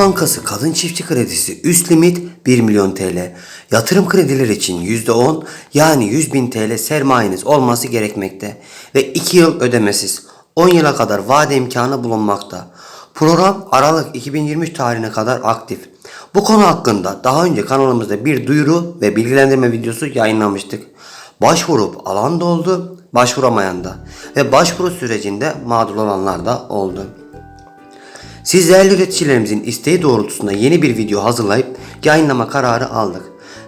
Bankası Kadın Çiftçi Kredisi üst limit 1 milyon TL. Yatırım kredileri için %10 yani 100 bin TL sermayeniz olması gerekmekte. Ve 2 yıl ödemesiz. 10 yıla kadar vade imkanı bulunmakta. Program Aralık 2023 tarihine kadar aktif. Bu konu hakkında daha önce kanalımızda bir duyuru ve bilgilendirme videosu yayınlamıştık. Başvurup alan da oldu, başvuramayan da ve başvuru sürecinde mağdur olanlar da oldu. Siz değerli üreticilerimizin isteği doğrultusunda yeni bir video hazırlayıp yayınlama kararı aldık.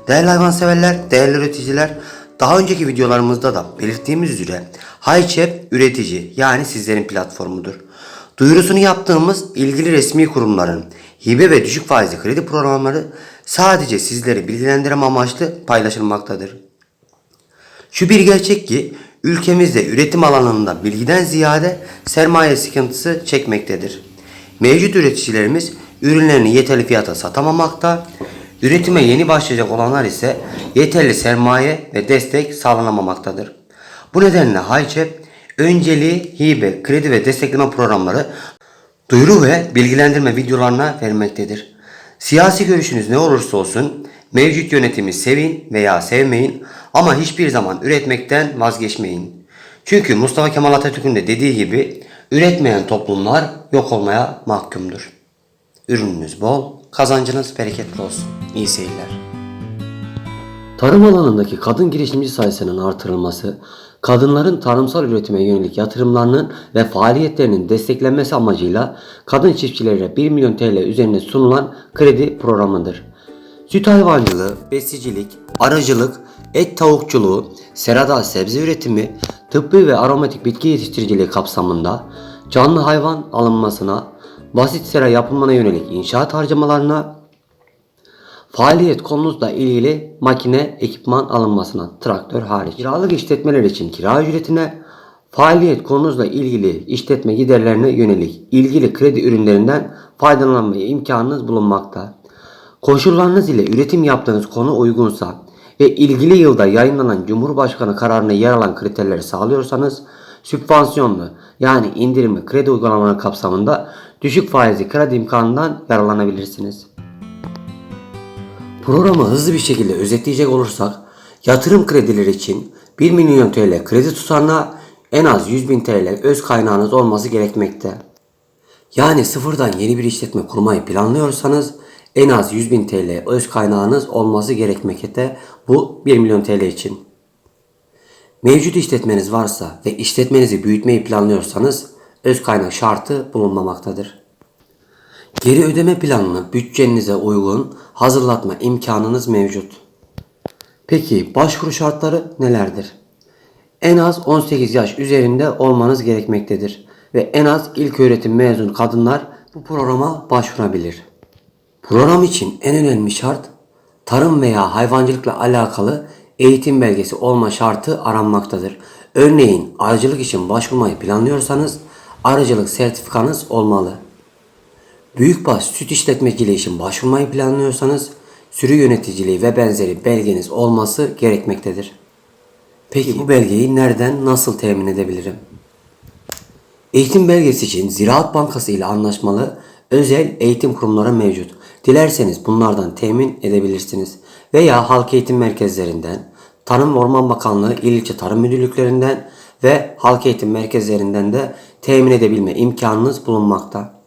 Değerli hayvanseverler, değerli üreticiler, daha önceki videolarımızda da belirttiğimiz üzere HiChep üretici yani sizlerin platformudur. Duyurusunu yaptığımız ilgili resmi kurumların hibe ve düşük faizli kredi programları sadece sizleri bilgilendirme amaçlı paylaşılmaktadır. Şu bir gerçek ki ülkemizde üretim alanında bilgiden ziyade sermaye sıkıntısı çekmektedir. Mevcut üreticilerimiz ürünlerini yeterli fiyata satamamakta, üretime yeni başlayacak olanlar ise yeterli sermaye ve destek sağlanamamaktadır. Bu nedenle HiChep önceliği hibe, kredi ve destekleme programları duyuru ve bilgilendirme videolarına vermektedir. Siyasi görüşünüz ne olursa olsun mevcut yönetimi sevin veya sevmeyin ama hiçbir zaman üretmekten vazgeçmeyin. Çünkü Mustafa Kemal Atatürk'ün de dediği gibi üretmeyen toplumlar yok olmaya mahkumdur. Ürününüz bol, kazancınız bereketli olsun. İyi seyirler. Tarım alanındaki kadın girişimci sayısının artırılması, kadınların tarımsal üretime yönelik yatırımlarının ve faaliyetlerinin desteklenmesi amacıyla kadın çiftçilere 1 milyon TL üzerine sunulan kredi programıdır. Süt hayvancılığı, besicilik, aracılık, et tavukçuluğu, serada sebze üretimi, tıbbi ve aromatik bitki yetiştiriciliği kapsamında canlı hayvan alınmasına, basit sera yapılmana yönelik inşaat harcamalarına, Faaliyet konunuzla ilgili makine, ekipman alınmasına, traktör hariç. Kiralık işletmeler için kira ücretine, faaliyet konunuzla ilgili işletme giderlerine yönelik ilgili kredi ürünlerinden faydalanmaya imkanınız bulunmakta. Koşullarınız ile üretim yaptığınız konu uygunsa ve ilgili yılda yayınlanan Cumhurbaşkanı kararına yer alan kriterleri sağlıyorsanız sübvansiyonlu yani indirimli kredi uygulamaları kapsamında düşük faizli kredi imkanından yararlanabilirsiniz. Programı hızlı bir şekilde özetleyecek olursak, yatırım kredileri için 1 milyon TL kredi tutarına en az 100 bin TL öz kaynağınız olması gerekmekte. Yani sıfırdan yeni bir işletme kurmayı planlıyorsanız en az 100 bin TL öz kaynağınız olması gerekmekte bu 1 milyon TL için. Mevcut işletmeniz varsa ve işletmenizi büyütmeyi planlıyorsanız öz kaynak şartı bulunmamaktadır. Geri ödeme planını bütçenize uygun hazırlatma imkanınız mevcut. Peki başvuru şartları nelerdir? En az 18 yaş üzerinde olmanız gerekmektedir ve en az ilk öğretim mezun kadınlar bu programa başvurabilir. Program için en önemli şart tarım veya hayvancılıkla alakalı eğitim belgesi olma şartı aranmaktadır. Örneğin arıcılık için başvurmayı planlıyorsanız arıcılık sertifikanız olmalı. Büyükbaş süt işletmeciliği için başvurmayı planlıyorsanız sürü yöneticiliği ve benzeri belgeniz olması gerekmektedir. Peki bu belgeyi nereden nasıl temin edebilirim? Eğitim belgesi için Ziraat Bankası ile anlaşmalı özel eğitim kurumları mevcut. Dilerseniz bunlardan temin edebilirsiniz. Veya halk eğitim merkezlerinden, Tarım ve Orman Bakanlığı İl İlçe Tarım Müdürlüklerinden ve halk eğitim merkezlerinden de temin edebilme imkanınız bulunmakta.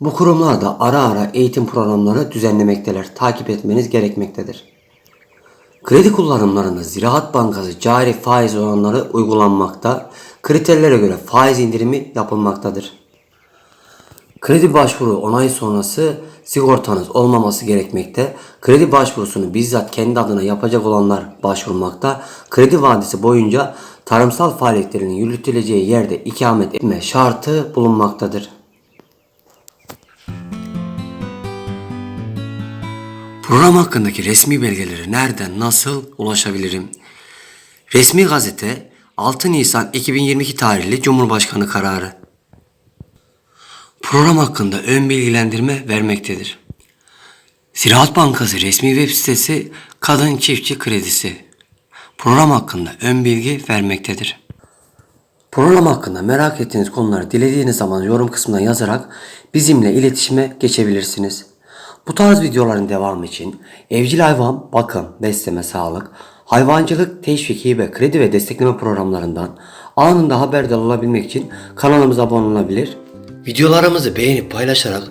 Bu kurumlarda ara ara eğitim programları düzenlemekteler. Takip etmeniz gerekmektedir. Kredi kullanımlarında Ziraat Bankası cari faiz oranları uygulanmakta. Kriterlere göre faiz indirimi yapılmaktadır. Kredi başvuru onay sonrası sigortanız olmaması gerekmekte. Kredi başvurusunu bizzat kendi adına yapacak olanlar başvurmakta. Kredi vadisi boyunca tarımsal faaliyetlerinin yürütüleceği yerde ikamet etme şartı bulunmaktadır. Program hakkındaki resmi belgeleri nereden nasıl ulaşabilirim? Resmi gazete 6 Nisan 2022 tarihli Cumhurbaşkanı kararı. Program hakkında ön bilgilendirme vermektedir. Ziraat Bankası resmi web sitesi Kadın Çiftçi Kredisi. Program hakkında ön bilgi vermektedir. Program hakkında merak ettiğiniz konuları dilediğiniz zaman yorum kısmına yazarak bizimle iletişime geçebilirsiniz. Bu tarz videoların devamı için evcil hayvan, bakım, besleme, sağlık, hayvancılık, teşvik, hibe, kredi ve destekleme programlarından anında haberdar olabilmek için kanalımıza abone olabilir. Videolarımızı beğenip paylaşarak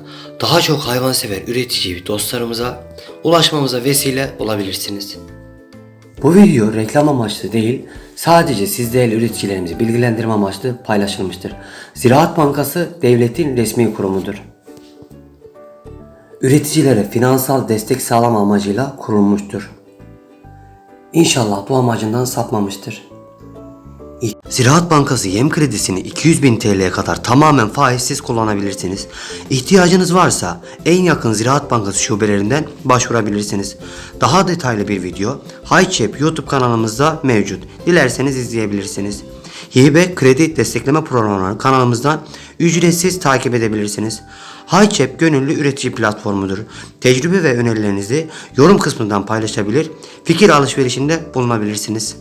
daha çok hayvansever üretici dostlarımıza ulaşmamıza vesile olabilirsiniz. Bu video reklam amaçlı değil, sadece siz değerli üreticilerimizi bilgilendirme amaçlı paylaşılmıştır. Ziraat Bankası devletin resmi kurumudur. Üreticilere finansal destek sağlama amacıyla kurulmuştur. İnşallah bu amacından sapmamıştır. Ziraat Bankası yem kredisini 200 bin TL'ye kadar tamamen faizsiz kullanabilirsiniz. İhtiyacınız varsa en yakın Ziraat Bankası şubelerinden başvurabilirsiniz. Daha detaylı bir video HiChep YouTube kanalımızda mevcut. Dilerseniz izleyebilirsiniz. Hibe kredi destekleme programlarını kanalımızdan ücretsiz takip edebilirsiniz. HiChep gönüllü üretici platformudur. Tecrübe ve önerilerinizi yorum kısmından paylaşabilir, fikir alışverişinde bulunabilirsiniz.